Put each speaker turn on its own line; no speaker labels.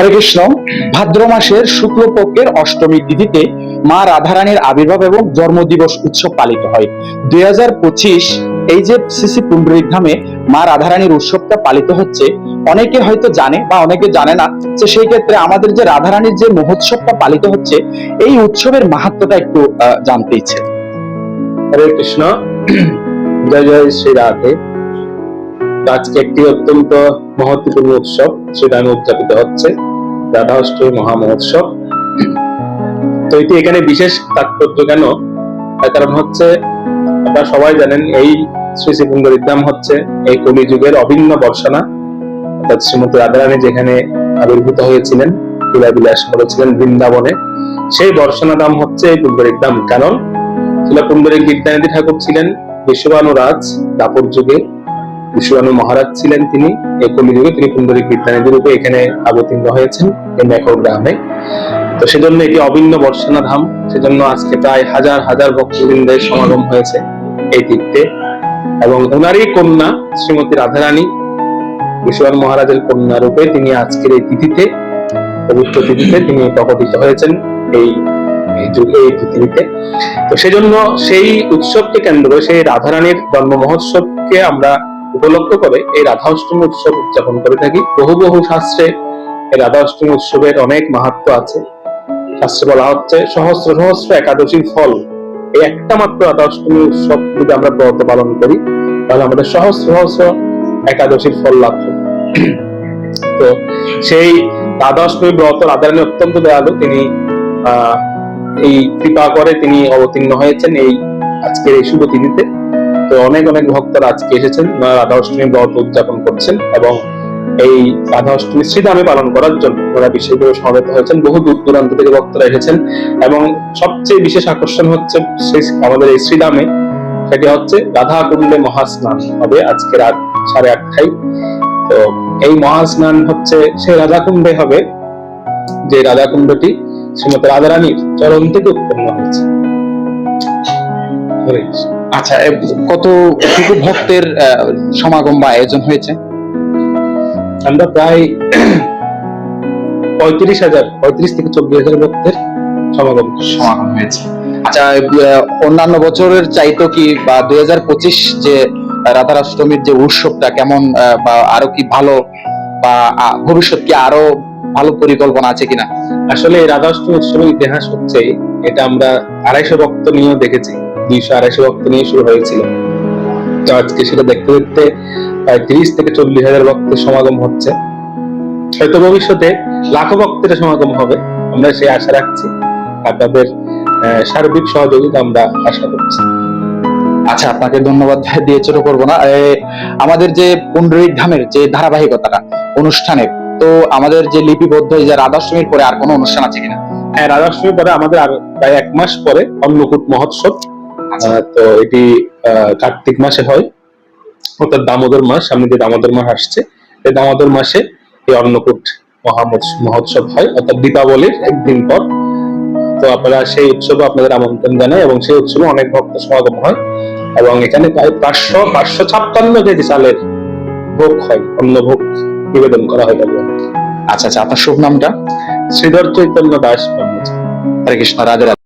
হরে কৃষ্ণ ভাদ্র মাসের শুক্লপক্ষের অষ্টমী তিথিতে মা রাধারানীর আবির্ভাব এবং জন্মদিবস উৎসব পালিত হয়। দুই এই যে সিসি পুণ্ডরিক ধামে মা রাধারানীর উৎসবটা পালিত হচ্ছে, অনেকে হয়তো জানে বা অনেকে জানে না যে সেই ক্ষেত্রে আমাদের যে রাধারানীর যে মহোৎসবটা পালিত হচ্ছে, এই উৎসবের মাহাত্মটা একটু জানতে ইচ্ছে।
হরে কৃষ্ণ। জয় জয় শ্রী রাধে। আজকে একটি অত্যন্ত মহত্বপূর্ণ উৎসব শ্রীরামে উদযাপিত হচ্ছে। রাধা অষ্টমী মহা মহোৎসব। তো এটি এখানে বিশেষ তাৎপর্য কেন? কারণ হচ্ছে, আপনারা সবাই জানেন, এই শ্রী শ্রী পুণ্ডরিধাম হচ্ছে এই কলিযুগের অভিন্ন বর্ষনা অর্থাৎ শ্রীমতী রাধারানী যেখানে আবির্ভূত হয়েছিলেন বিলাস করেছিলেন বৃন্দাবনে, সেই বর্ষনা দাম হচ্ছে এই পুণ্ডরিধাম কারণ ছিল পুণ্ডরিক বিদ্যানিধি ঠাকুর ছিলেন বিশ্ববানু রাজ দাপর যুগে। বিশ্ববানু মহারাজ ছিলেন তিনি, এই কলিযুগে তিনি পুণ্ডরিক বিদ্যানিধি রূপে এখানে অবতীর্ণ হয়েছেন, এই মেকর গ্রামে। তো সেজন্য এটি অভিন্ন বর্ষনা ধাম, সেজন্য আজকে প্রায় হাজার হাজার ভক্তবৃন্দের সমাগম হয়েছে এই তীর্থে। এবং ওনারই কন্যা, শ্রীমতী রাধারানী বিশ্ববান মহারাজের কন্যা রূপে তিনি আজকের এই তিথিতে, পবিত্র তিথিতে তিনি প্রকটিত হয়েছেন এই এই যুগে, এই পৃথিবীতে তো সেজন্য সেই উৎসবকে কেন্দ্র করে, সেই রাধারানীর জন্ম মহোৎসবকে আমরা উপলক্ষ করে এই রাধা অষ্টমী উৎসব উদযাপন করে থাকি। বহু বহু শাস্ত্রে এই রাধা অষ্টমী উৎসবের অনেক মাহাত্ম আছে। শাস্ত্রে বলা হচ্ছে, সহস্র সহস্র একাদশীর ফল। এই একটা মাত্র রাধা অষ্টমী উৎসব যদি আমরা ব্রত পালন করি, তাহলে আমাদের সহস্র সহস্র একাদশীর ফল লাভ তো সেই রাধা অষ্টমী ব্রত রাধারানী অত্যন্ত দয়ালু। তিনি এই কৃপা করে তিনি অবতীর্ণ হয়েছেন এই আজকের এই শুভ তিথিতে। তো অনেক অনেক ভক্তরা আজকে এসেছেন। রাধা অষ্টমী ব্রত উদযাপন করছেন এবং এই রাধা অষ্টমী শ্রীধামে পালন করার জন্য ওনারা বিশেষভাবে সমবেত হয়েছেন। বহু দূর দূরান্ত থেকে ভক্তরা এসেছেন এবং সবচেয়ে বিশেষ আকর্ষণ হচ্ছে আমাদের এই শ্রীধামে, সেটি হচ্ছে রাধা কুণ্ডে মহাস্নান হবে আজকে রাত সাড়ে আটটায়। তো এই মহাস্নান হচ্ছে, সেই রাধা কুণ্ডে হবে, যে রাধাকুণ্ডটি শ্রীমতী রাধারানীর চরণ থেকে উৎপন্ন হয়েছে। কৃষ্ণ।
আচ্ছা কত ভক্তের সমাগম বা আয়োজন হয়েছে?
আমরা প্রায় পঁয়ত্রিশ হাজার পঁয়ত্রিশ থেকে চব্বিশ হাজার ভক্তের সমাগম
সমাগম হয়েছে। আচ্ছা অন্যান্য বছরের চাইতো কি বা দুই যে রাধারাষ্টমীর যে উৎসবটা কেমন বা আরও কি ভালো বা ভবিষ্যৎ কি আরও ভালো পরিকল্পনা আছে কিনা?
আসলে এই রাধাষ্টমী উৎসবের ইতিহাস হচ্ছে এটা আমরা আড়াইশো ভক্ত নিয়েও দেখেছি। দুইশো আড়াইশো ভক্ত নিয়ে শুরু হয়েছিল। তো আজকে সেটা দেখতে দেখতে প্রায় তিরিশ থেকে চল্লিশ হাজার ভক্তের সমাগম হচ্ছে। হয়তো ভবিষ্যতে লাখো ভক্তের সমাগম হবে আমরা সেই আশা রাখছি। আপনাদের সার্বিক সহযোগিতা আমরা আশা করছি।
আচ্ছা আপনাকে ধন্যবাদ দিয়ে ছোট করব না। আমাদের যে পুণ্ডরিক ধামের যে ধারাবাহিকতাটা অনুষ্ঠানের তো আমাদের যে লিপিবদ্ধ যে রাধাষ্টমীর পরে আর কোনো অনুষ্ঠান আছে কিনা?
হ্যাঁ রাধাষ্টমী পরে আমাদের আর প্রায় এক মাস পরে অন্নকূট মহোৎসব। তো এটি কার্তিক মাসে হয়। অর্থাৎ দামোদর মাস, সামনে যে দামোদর মাস আসছে। এই দামোদর মাসে এই অন্নকূট মহোৎসব হয়, অর্থাৎ দীপাবলির একদিন পর। তো আপনারা সেই উৎসবে আপনাদের আমন্ত্রণ জানাই এবং সেই উৎসবে অনেক ভক্ত সমাগম হয় এবং এখানে প্রায় পাঁচশো পাঁচশো ছাপ্পান্ন কেজি চালের ভোগ হয় অন্ন ভোগ নিবেদন করা হয় ভগবানকে।
আচ্ছা আচ্ছা আপনার শুভ নামটা?
শ্রীধর চৈতন্য দাস
হরে কৃষ্ণ রাধে।